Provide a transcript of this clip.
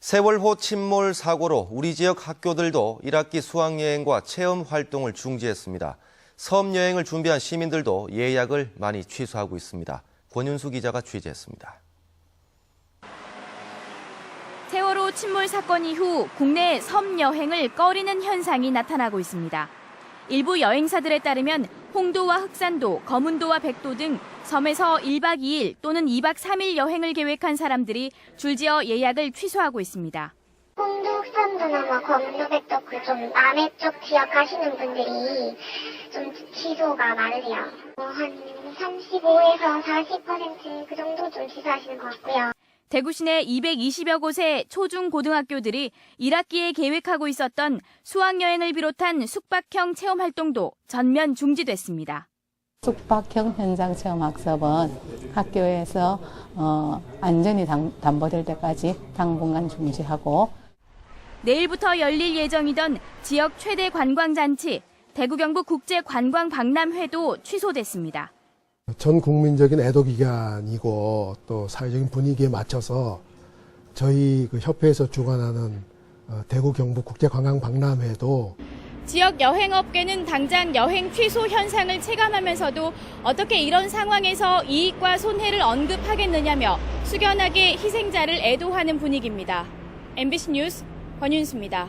세월호 침몰 사고로 우리 지역 학교들도 1학기 수학여행과 체험 활동을 중지했습니다. 섬 여행을 준비한 시민들도 예약을 많이 취소하고 있습니다. 권윤수 기자가 취재했습니다. 세월호 침몰 사건 이후 국내 섬 여행을 꺼리는 현상이 나타나고 있습니다. 일부 여행사들에 따르면 홍도와 흑산도, 거문도와 백도 등 섬에서 1박 2일 또는 2박 3일 여행을 계획한 사람들이 줄지어 예약을 취소하고 있습니다. 홍도 흑산도나 뭐 검도백도 그 좀 남해 쪽 지역 가시는 분들이 좀 취소가 많으세요. 뭐 한 35에서 40%그 정도 좀 취소하시는 것 같고요. 대구 시내 220여 곳의 초중 고등학교들이 1학기에 계획하고 있었던 수학여행을 비롯한 숙박형 체험 활동도 전면 중지됐습니다. 숙박형 현장 체험 학습은 학교에서 어, 안전이 당, 담보될 때까지 당분간 중지하고 내일부터 열릴 예정이던 지역 최대 관광잔치 대구 경북 국제 관광 박람회도 취소됐습니다. 전 국민적인 애도 기간이고 또 사회적인 분위기에 맞춰서 저희 그 협회에서 주관하는 어, 대구 경북 국제 관광 박람회도 지역 여행업계는 당장 여행 취소 현상을 체감하면서도 어떻게 이런 상황에서 이익과 손해를 언급하겠느냐며 숙연하게 희생자를 애도하는 분위기입니다. MBC 뉴스 권윤수입니다.